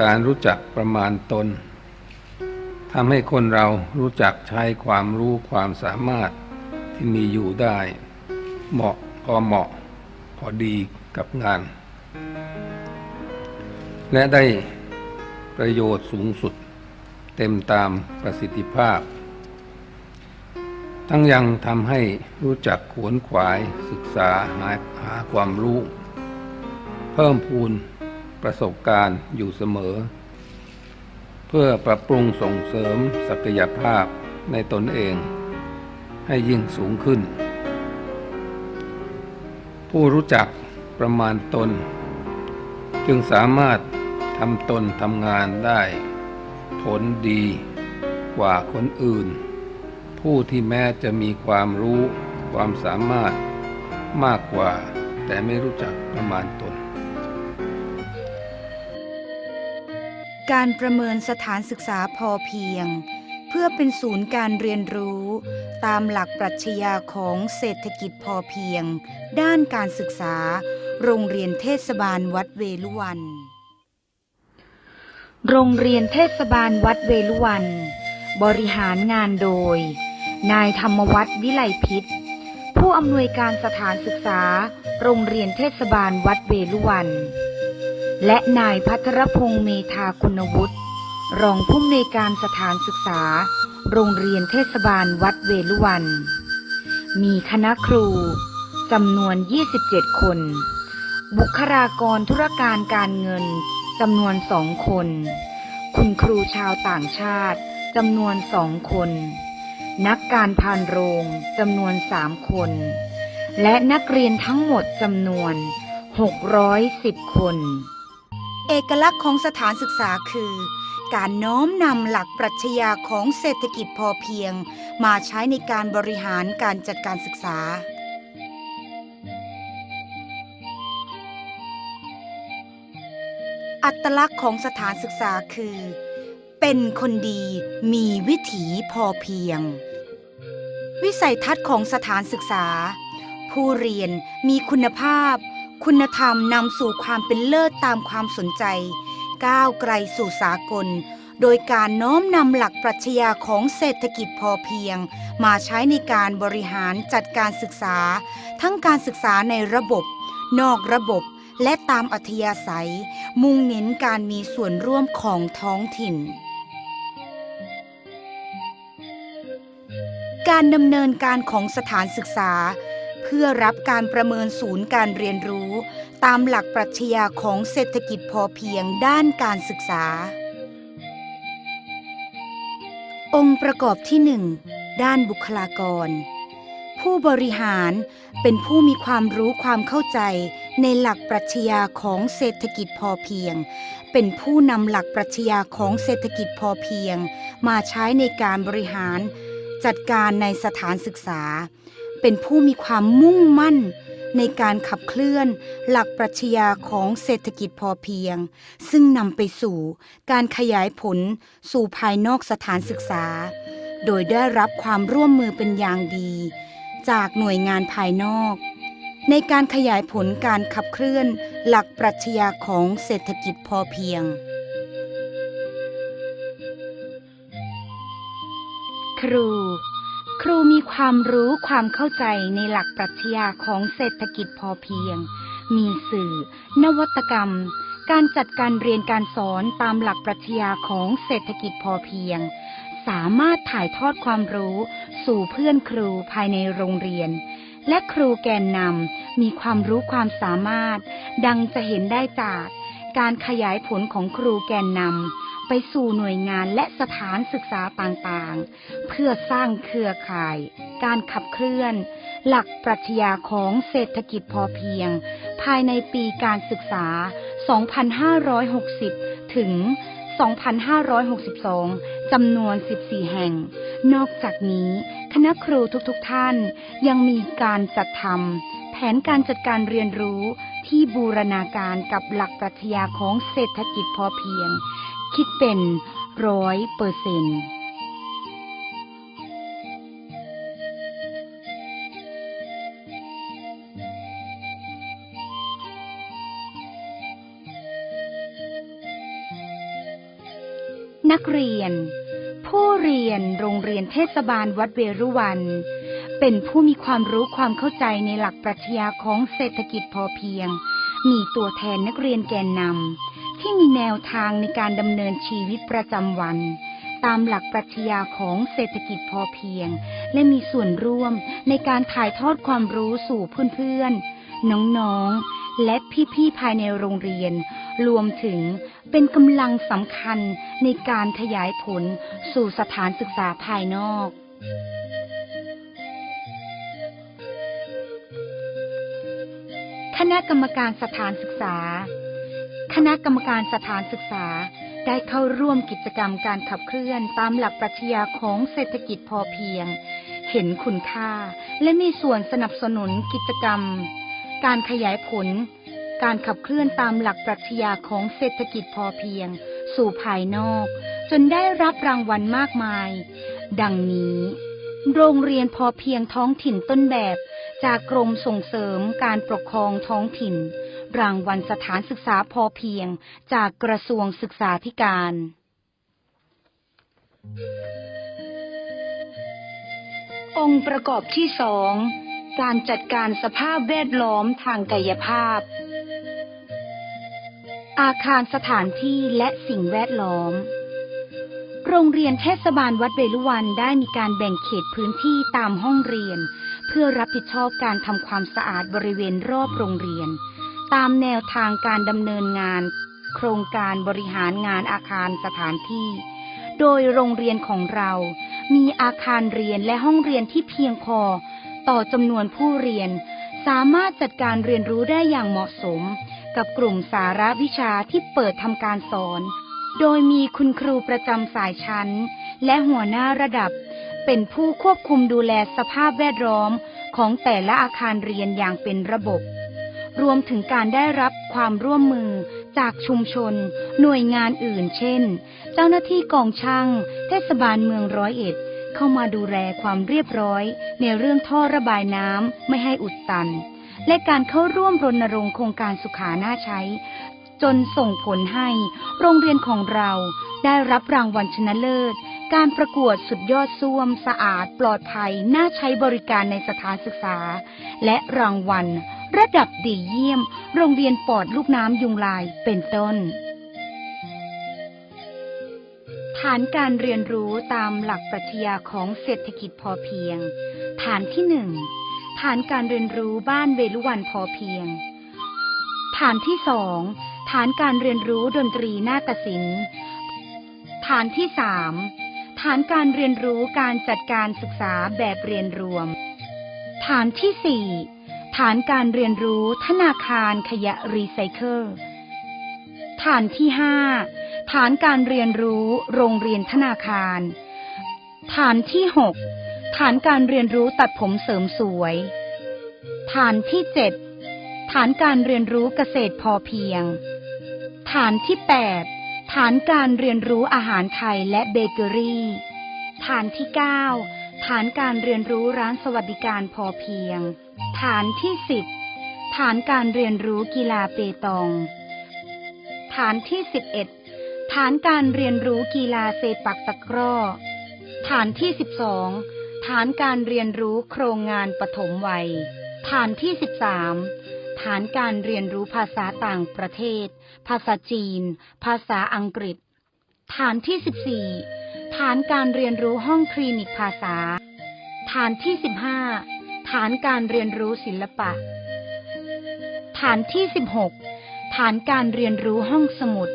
การรู้จักประมาณตนทำให้คนเรารู้จักใช้ความรู้ความสามารถที่มีอยู่ได้ เหมาะพอเหมาะ พอดีกับงาน และได้ประโยชน์สูงสุด เต็มตามประสิทธิภาพ ทั้งยังทำให้รู้จักขวนขวายศึกษาหาหาความรู้ เพิ่มพูน ประสบการณ์อยู่เสมอ เพื่อปรับปรุงส่งเสริมศักยภาพในตนเอง ให้ยิ่งสูงขึ้น ผู้รู้จักประมาณตน จึงสามารถทำตนทำงานได้ ผลดีกว่าคนอื่น ผู้ที่แม้จะมีความรู้ความสามารถมากกว่า แต่ไม่รู้จักประมาณตน การประเมินสถานศึกษาพอเพียง เพื่อเป็นศูนย์การเรียนรู้ ตามหลักปรัชญาของเศรษฐกิจพอเพียง ด้านการศึกษา โรงเรียนเทศบาลวัดเวลุวัน โรงเรียนเทศบาลวัดเวลุวัน บริหารงานโดย นายธรรมวัฒน์วิไลพิษ ผู้อำนวยการสถานศึกษา โรงเรียนเทศบาลวัดเวลุวัน และนายพัทรพงษ์เมธาคุณวุฒิรองผู้อำนวยการสถานศึกษา โรงเรียนเทศบาลวัดเวลุวัน มีคณะครูจำนวน 27 คน บุคลากรธุรการการเงินจำนวนสองคน คุณครูชาวต่างชาติจำนวนสองคน นักการพานโรงจำนวนสามคน และนักเรียนทั้งหมดจำนวน 610 คน เอกลักษณ์ของสถานศึกษาคือ การน้อมนำหลักปรัชญาของเศรษฐกิจพอเพียง มาใช้ในการบริหารการจัดการศึกษา อัตลักษณ์ของสถานศึกษาคือ เป็นคนดีมีวิถีพอเพียง วิสัยทัศน์ของสถานศึกษา ผู้เรียนมีคุณภาพ คุณธรรมนำสู่ความเป็นเลิศตามความสนใจ ก้าวไกลสู่สากล โดยการน้อมนำหลักปรัชญาของเศรษฐกิจพอเพียง มาใช้ในการบริหารจัดการศึกษา ทั้งการศึกษาในระบบ นอกระบบและตามอัธยาศัย มุ่งเน้นการมีส่วนร่วมของท้องถิ่น การดำเนินการของสถานศึกษา เพื่อรับการประเมินศูนย์การเรียนรู้ ตามหลักปรัชญาของเศรษฐกิจพอเพียงด้านการศึกษา องค์ประกอบที่1ด้านบุคลากร ผู้บริหารเป็นผู้มีความรู้ความเข้าใจในหลักปรัชญาของเศรษฐกิจพอเพียง เป็นผู้นำหลักปรัชญาของเศรษฐกิจพอเพียง มาใช้ในการบริหาร จัดการในสถานศึกษา เป็นผู้มีความมุ่งมั่น ในการขับเคลื่อนหลักปรัชญาของเศรษฐกิจพอเพียง ซึ่งนำไปสู่การขยายผลสู่ภายนอกสถานศึกษา โดยได้รับความร่วมมือเป็นอย่างดี จากหน่วยงานภายนอก ในการขยายผลการขับเคลื่อนหลักปรัชญาของเศรษฐกิจพอเพียงครู ครูมีความรู้ความเข้าใจในหลักปรัชญาของเศรษฐกิจพอเพียง มีสื่อ นวัตกรรม การจัดการเรียนการสอนตามหลักปรัชญาของเศรษฐกิจพอเพียง สามารถถ่ายทอดความรู้สู่เพื่อนครูภายในโรงเรียน และครูแกนนำมีความรู้ความสามารถ ดังจะเห็นได้จาก การขยายผลของครูแกนนำไปสู่หน่วยงานและสถานศึกษาต่างๆ เพื่อสร้างเครือข่าย การขับเคลื่อน หลักปรัชญาของเศรษฐกิจพอเพียง ภายในปีการศึกษา 2560 ถึง 2562 จำนวน 14 แห่ง นอกจากนี้ คณะครูทุกๆทท่านยังมีการจัดทำแผนการจัดการเรียนรู้ ที่บูรณาการกับหลักปรัชญาของเศรษฐกิจพอเพียง คิดเป็นร้อยเปอร์เซ็นต์นักเรียน ผู้เรียนโรงเรียนเทศบาลวัดเวรุวัน เป็นผู้มีความรู้ความเข้าใจในหลักปรัชญาของเศรษฐกิจพอเพียง มีตัวแทนนักเรียนแกนนำที่มีแนวทางในการดำเนินชีวิตประจำวัน ตามหลักปรัชญาของเศรษฐกิจพอเพียง และมีส่วนร่วมในการถ่ายทอดความรู้สู่เพื่อนๆ น้องๆ และพี่ๆ ภายในโรงเรียน รวมถึงเป็นกำลังสำคัญในการขยายผลสู่สถานศึกษาภายนอก คณะกรรมการสถานศึกษา คณะกรรมการสถานศึกษาได้เข้าร่วมกิจกรรมการขับเคลื่อนตามหลักปรัชญาของเศรษฐกิจพอเพียง เห็นคุณค่าและมีส่วนสนับสนุนกิจกรรม การขยายผล การขับเคลื่อนตามหลักปรัชญาของเศรษฐกิจพอเพียง สู่ภายนอก จนได้รับรางวัลมากมาย ดังนี้ โรงเรียนพอเพียงท้องถิ่นต้นแบบ จากกรมส่งเสริมการปกครองท้องถิ่น รางวัลสถานศึกษาพอเพียงจากกระทรวงศึกษาธิการ องค์ประกอบที่สองการจัดการสภาพแวดล้อมทางกายภาพ อาคารสถานที่และสิ่งแวดล้อม โรงเรียนเทศบาลวัดเวลุวันได้มีการแบ่งเขตพื้นที่ตามห้องเรียน เพื่อรับผิดชอบการทำความสะอาดบริเวณรอบโรงเรียน ตามแนวทางการดำเนินงาน โครงการบริหารงานอาคารสถานที่ โดยโรงเรียนของเรามีอาคารเรียนและห้องเรียนที่เพียงพอ ต่อจำนวนผู้เรียน สามารถจัดการเรียนรู้ได้อย่างเหมาะสม กับกลุ่มสาระวิชาที่เปิดทำการสอน โดยมีคุณครูประจำสายชั้น และหัวหน้าระดับ เป็นผู้ควบคุมดูแลสภาพแวดล้อมของแต่ละอาคารเรียนอย่างเป็นระบบ รวมถึงการได้รับความร่วมมือจากชุมชน หน่วยงานอื่น เช่น เจ้าหน้าที่กองช่าง เทศบาลเมืองร้อยเอ็ด เข้ามาดูแลความเรียบร้อย ในเรื่องท่อระบายน้ำไม่ให้อุดตัน และการเข้าร่วมรณรงค์โครงการสุขาน่าใช้ จนส่งผลให้ โรงเรียนของเราได้รับรางวัลชนะเลิศ การประกวดสุดยอดส้วมสะอาดปลอดภัย น่าใช้บริการในสถานศึกษา และรางวัล ระดับดีเยี่ยม โรงเรียนปอดลูกน้ำยุงลายเป็นต้น ฐานการเรียนรู้ตามหลักปรัชญาของเศรษฐกิจพอเพียง ฐานที่หนึ่งฐานการเรียนรู้บ้านเวลุวันพอเพียง ฐานที่สองฐานการเรียนรู้ดนตรีนาฏศิลป์ฐานที่สาม ฐานการเรียนรู้การจัดการศึกษาแบบเรียนรวม ฐานที่สี่ฐานการเรียนรู้ธนาคารขยะรีไซเคิล ฐานที่ห้าฐานการเรียนรู้โรงเรียนธนาคาร ฐานที่หกฐานการเรียนรู้ตัดผมเสริมสวย ฐานที่เจ็ดฐานการเรียนรู้เกษตรพอเพียง ฐานที่แปด ฐานการเรียนรู้อาหารไทยและเบเกอรี่ ฐานที่เก้าฐานการเรียนรู้ร้านสวัสดิการพอเพียง ฐานที่สิบฐานการเรียนรู้กีฬาเปตอง ฐานที่สิบเอ็ดฐานการเรียนรู้กีฬาเซปักตะกร้อ ฐานที่สิบสองฐานการเรียนรู้โครงงานปฐมวัย ฐานที่สิบสาม ฐานการเรียนรู้ภาษาต่างประเทศ ภาษาจีน ภาษาอังกฤษ ฐานที่สิบสี่ฐานการเรียนรู้ห้องคลินิกภาษา ฐานที่สิบห้าฐานการเรียนรู้ศิลปะ ฐานที่สิบหกฐานการเรียนรู้ห้องสมุด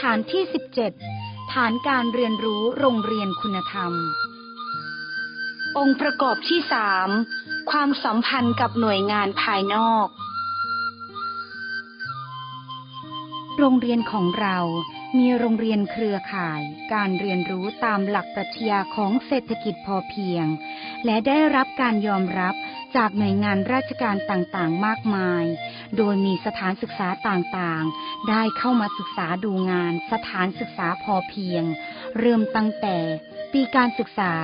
ฐานที่สิบเจ็ดฐานการเรียนรู้โรงเรียนคุณธรรม องค์ประกอบที่สาม ความสัมพันธ์กับหน่วยงานภายนอก โรงเรียนของเรามีโรงเรียนเครือข่าย การเรียนรู้ตามหลักปรัชญาของเศรษฐกิจพอเพียง และได้รับการยอมรับจากหน่วยงานราชการต่างๆ มากมาย โดยมีสถานศึกษาต่างๆ ได้เข้ามาศึกษาดูงานสถานศึกษาพอเพียง เริ่มตั้งแต่ปีการศึกษา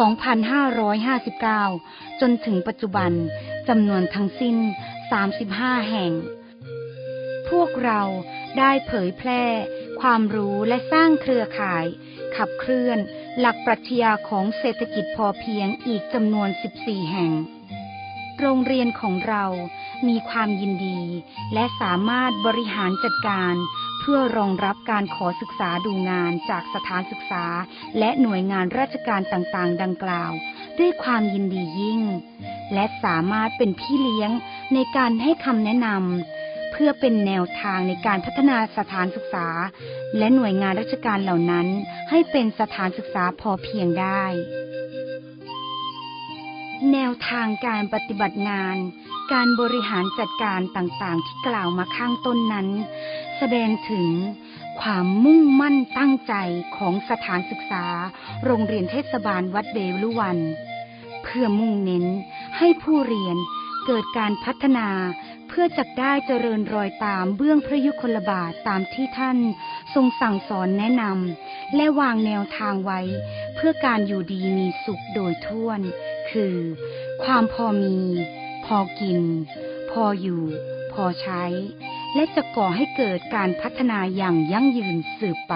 2559 จนถึงปัจจุบันจำนวนทั้งสิ้น 35 แห่ง พวกเราได้เผยแพร่ ความรู้และสร้างเครือข่าย ขับเคลื่อน หลักปรัชญาของเศรษฐกิจพอเพียงอีกจำนวน 14 แห่ง โรงเรียนของเรามีความยินดี และสามารถบริหารจัดการ เพื่อรองรับการขอศึกษาดูงานจากสถานศึกษา และหน่วยงานราชการต่างๆ ดังกล่าว ด้วยความยินดียิ่ง และสามารถเป็นพี่เลี้ยงในการให้คำแนะนำเพื่อเป็นแนวทางในการพัฒนาสถานศึกษา และหน่วยงานราชการเหล่านั้น ให้เป็นสถานศึกษาพอเพียงได้ แนวทางการปฏิบัติงาน การบริหารจัดการต่างๆ ที่กล่าวมาข้างต้นนั้น แสดงถึงความมุ่งมั่นตั้งใจของสถานศึกษา โรงเรียนเทศบาลวัดเวลุวัน เพื่อมุ่งเน้นให้ผู้เรียนเกิดการพัฒนาเพื่อจะได้เจริญรอยตามเบื้องพระยุคลบาทตามที่ท่าน ทรงสั่งสอนแนะนำและวางแนวทางไว้ เพื่อการอยู่ดีมีสุขโดยทั่วน คือ ความพอมี พอกิน พออยู่ พอใช้ และจะก่อให้เกิดการพัฒนาอย่างยั่งยืนสืบไป